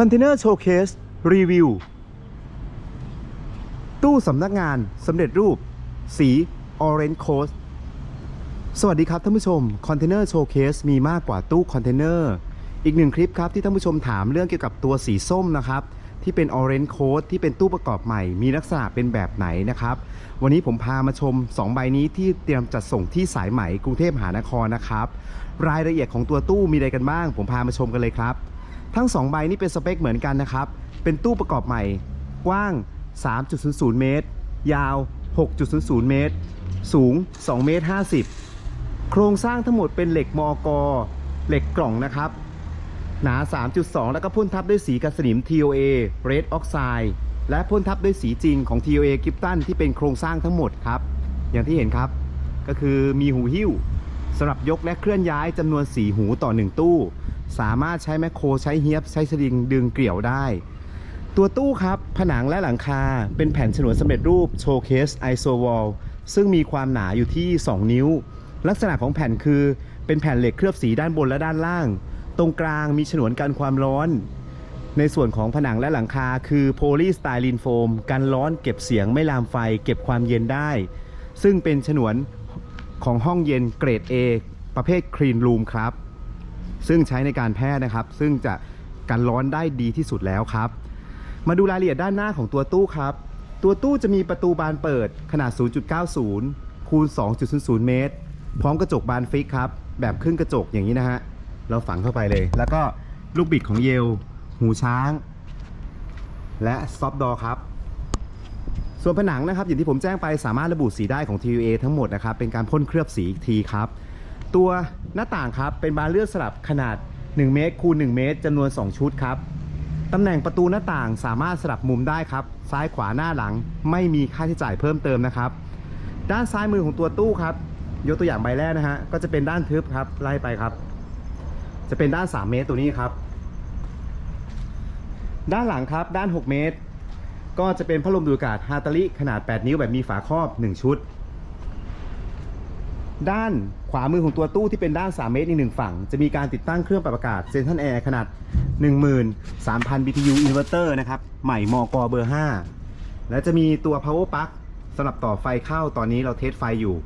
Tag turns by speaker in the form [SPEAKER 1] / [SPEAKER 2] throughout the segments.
[SPEAKER 1] คอนเทนเนอร์โชว์เคสรีวิว ตู้สำนักงานสำเร็จรูป สี Orange Coast สวัสดีครับท่านผู้ชม คอนเทนเนอร์โชว์เคสมีมากกว่าตู้คอนเทนเนอร์อีกหนึ่งคลิปครับที่ท่านผู้ชมถามเรื่องเกี่ยวกับตัวสีส้มนะครับ ที่เป็น Orange Coast ที่เป็นตู้ประกอบใหม่ มีลักษณะเป็นแบบไหนนะครับ วันนี้ผมพามาชม 2 ใบนี้ที่เตรียมจัดส่งที่สายไหมกรุงเทพมหานครนะครับ รายละเอียดของตัวตู้มีอะไรกันบ้าง ผมพามาชมกันเลยครับ ทั้ง 2 ใบนี้เป็นสเปคเหมือนกันนะครับ เป็นตู้ประกอบใหม่ กว้าง 3.00 เมตร ยาว 6.00 เมตร สูง 2 เมตร 50 โครงสร้างทั้งหมดเป็นเหล็กมอกเหล็กกล่องนะครับ หนา 3.2 แล้วก็พ่นทับด้วยสีกันสนิม TOA Red Oxide และพ่นทับด้วยสีจริงของ TOA g i p t o n ที่เป็นโครงสร้างทั้งหมดครับ อย่างที่เห็นครับ ก็คือมีหูหิ้วสำหรับยกและเคลื่อนย้ายจำนวน 4 หูต่อ 1 ตู้ สามารถใช้แมคโครใช้เฮียบใช้สลิงดึงเกลี่ยวได้ ตัวตู้ครับผนังและหลังคาเป็นแผ่นฉนวนสำเร็จรูปโชว์เคสไอโซวอลซึ่งมีความหนาอยู่ที่ 2 นิ้ว ลักษณะของแผ่นคือเป็นแผ่นเหล็กเคลือบสีด้านบนและด้านล่าง ตรงกลางมีฉนวนกันความร้อน ในส่วนของผนังและหลังคาคือโพลีสไตรีนโฟมกันร้อนเก็บเสียงไม่ลามไฟเก็บความเย็นได้ ซึ่งเป็นฉนวนของห้องเย็นเกรด A ประเภทคลีนรูมครับ ซึ่งใช้ในการแพทย์นะครับ ซึ่งจะกันร้อนได้ดีที่สุดแล้วครับ มาดูรายละเอียดด้านหน้าของตัวตู้ครับ ตัวตู้จะมีประตูบานเปิดขนาด 0.90 คูณ 2.00 เมตร พร้อมกระจกบานฟิกครับ แบบครึ่งกระจกอย่างนี้นะฮะ เราฝังเข้าไปเลย แล้วก็ลูกบิดของเยล หูช้าง และซอฟดอครับส่วนผนังนะครับอย่างที่ผมแจ้งไปสามารถระบุสีได้ของ TVA ทั้งหมดนะครับเป็นการพ่นเคลือบสีอีกทีครับ ตัวหน้าต่างครับเป็นบานเลื่อนสลับขนาด 1 เมตรคูณ1เมตรจำนวน 2 ชุดครับตำแหน่งประตูหน้าต่างสามารถสลับมุมได้ครับ ซ้ายขวาหน้าหลังไม่มีค่าใช้จ่ายเพิ่มเติมนะครับ ด้านซ้ายมือของตัวตู้ครับ ยกตัวอย่างใบแรกนะฮะก็จะเป็นด้านทึบครับไล่ไปครับ จะเป็นด้าน 3 เมตรตัวนี้ครับ ด้านหลังครับด้าน 6 เมตร ก็จะเป็นพัดลมดูดอากาศฮาตาลิขนาด 8 นิ้วแบบมีฝาครอบ 1 ชุด ด้านขวามือของตัวตู้ที่เป็นด้าน 3 เมตรอีกหนึ่งฝั่ง จะมีการติดตั้งเครื่องปรับอากาศเซนทันแอร์ขนาด 13,000 BTU inverter นะครับ ใหม่มอกเบอร์ 5 และจะมีตัว power plug สำหรับต่อไฟเข้าตอนนี้เราเทสไฟอยู่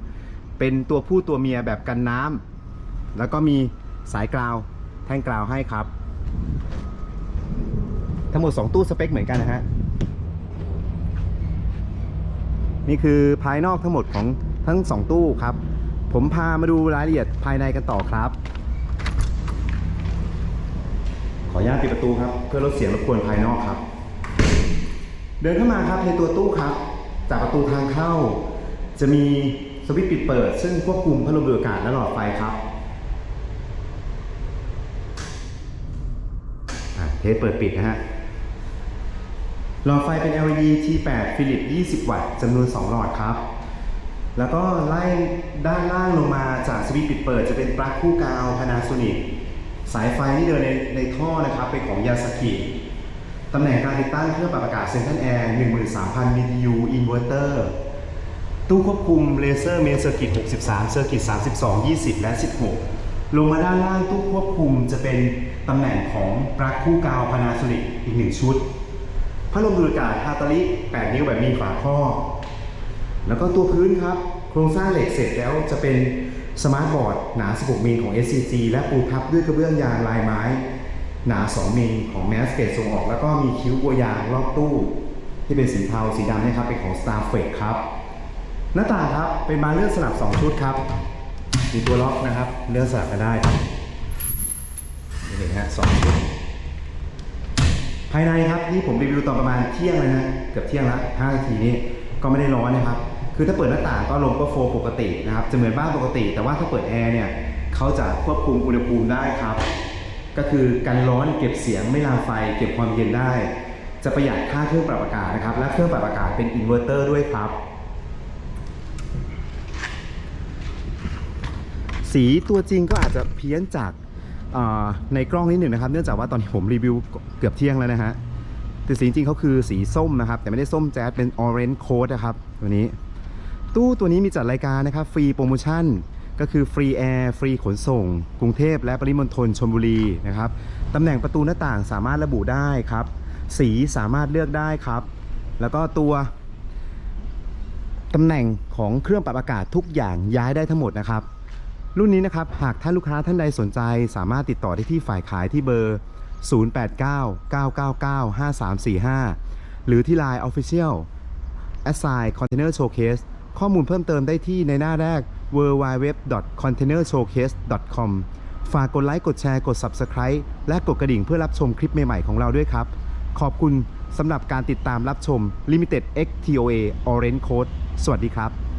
[SPEAKER 1] เป็นตัวผู้ตัวเมียแบบกันน้ำแล้วก็มีสายกราวแท่งกราวให้ครับ ทั้งหมด 2 ตู้สเปคเหมือนกันนะฮะนี่คือภายนอกทั้งหมดของทั้ง 2 ตู้ครับ ผมพามาดูรายละเอียดภายในกันต่อครับ ขออนุญาตปิดประตูครับ เพื่อลดเสียงรบกวนภายนอกครับ เดินเข้ามาครับในตัวตู้ครับ จากประตูทางเข้า จะมีสวิตช์ปิดเปิด ซึ่งควบคุมพัดลมดูดอากาศและหลอดไฟครับเทสเปิดปิดนะฮะ หลอดไฟเป็น LED T8 ฟิลิป20 วัตต์จำนวน 2 หลอดครับ แล้วก็ไล่ด้านล่างลงมาจากสวิตช์ปิดเปิดจะเป็นปลั๊กคู่กาว Panasonic สายไฟที่เดินในในท่อนะครับ เป็นของยาสกิตำแหน่งการติดตั้งเครื่องปรับอากาศเซนทันแอร์13,000 BTU Inverter ตู้ควบคุมเลเซอร์เมนเซอร์กิต63เซอร์กิต32 20 และ 16 ลงมาด้านล่างตู้ควบคุมจะเป็นตำแหน่งของปลั๊กคู่กาว Panasonic อีก 1 ชุด พัดลมดูดอากาศฮาตาลิ8นิ้วแบบมีฝาครอบ แล้วก็ตัวพื้นครับ โครงสร้างเหล็กเสร็จแล้วจะเป็นสมาร์ทบอร์ดหนา 16 มิลของ SCG และปูทับด้วยกระเบื้องยางลายไม้ หนา 2 มิลของ m a s เกตส่งออก แล้วก็มีคิ้วบัวยางรอบตู้ ที่เป็นสีเทาสีดำนะครับเป็นของ Starflex ครับ หน้าต่างครับเป็นบานเลื่อนสลับ 2 ชุดครับ มีตัวล็อกนะครับเลื่อนสลับกันได้ครับนี่ฮะสองชุดภายในครับนี่ผมรีวิวตอนประมาณเที่ยงเลยนะเกือบเที่ยงละ5นาทีนี้ก็ไม่ได้ร้อนนะครับ คือถ้าเปิดหน้าต่างก็ลมก็โฟล์ปกตินะครับจะเหมือนบ้านปกติ แต่ว่าถ้าเปิดแอร์เนี่ยเขาจะควบคุมอุณหภูมิได้ครับ ก็คือกันร้อนเก็บเสียงไม่ลามไฟ เก็บความเย็นได้ จะประหยัดค่าเครื่องปรับอากาศนะครับ และเครื่องปรับอากาศเป็นอินเวอร์เตอร์ด้วยครับ สีตัวจริงก็อาจจะเพี้ยนจากในกล้องนิดหนึ่งนะครับ เนื่องจากว่าตอนนี้ผมรีวิวเกือบเที่ยงแล้วนะฮะแต่สีจริงเขาคือสีส้มนะครับ แต่ไม่ได้ส้มแจ๊ดเป็นออเรนจ์โค้ดนะครับตัวนี้ ตู้ตัวนี้มีจัดรายการนะครับฟรีโปรโมชั่นก็คือฟรีแอร์ฟรีขนส่ง กรุงเทพและปริมณฑลชลบุรีนะครับตำแหน่งประตูหน้าต่างสามารถระบุได้ครับ สีสามารถเลือกได้ครับ แล้วก็ตัวตำแหน่งของเครื่องปรับอากาศทุกอย่างย้ายได้ทั้งหมดนะครับ รุ่นนี้นะครับหากท่านลูกค้าท่านใดสนใจ สามารถติดต่อได้ที่ฝ่ายขายที่เบอร์ 0899995345 หรือที่ Line Official Assign Container Showcase ข้อมูลเพิ่มเติมได้ที่ในหน้าแรก www.containershowcase.com ฝากกดไลค์กดแชร์กด Subscribe และกดกระดิ่งเพื่อรับชมคลิปใหม่ๆของเราด้วยครับ ขอบคุณสำหรับการติดตามรับชม Limited X TOA Orange Code สวัสดีครับ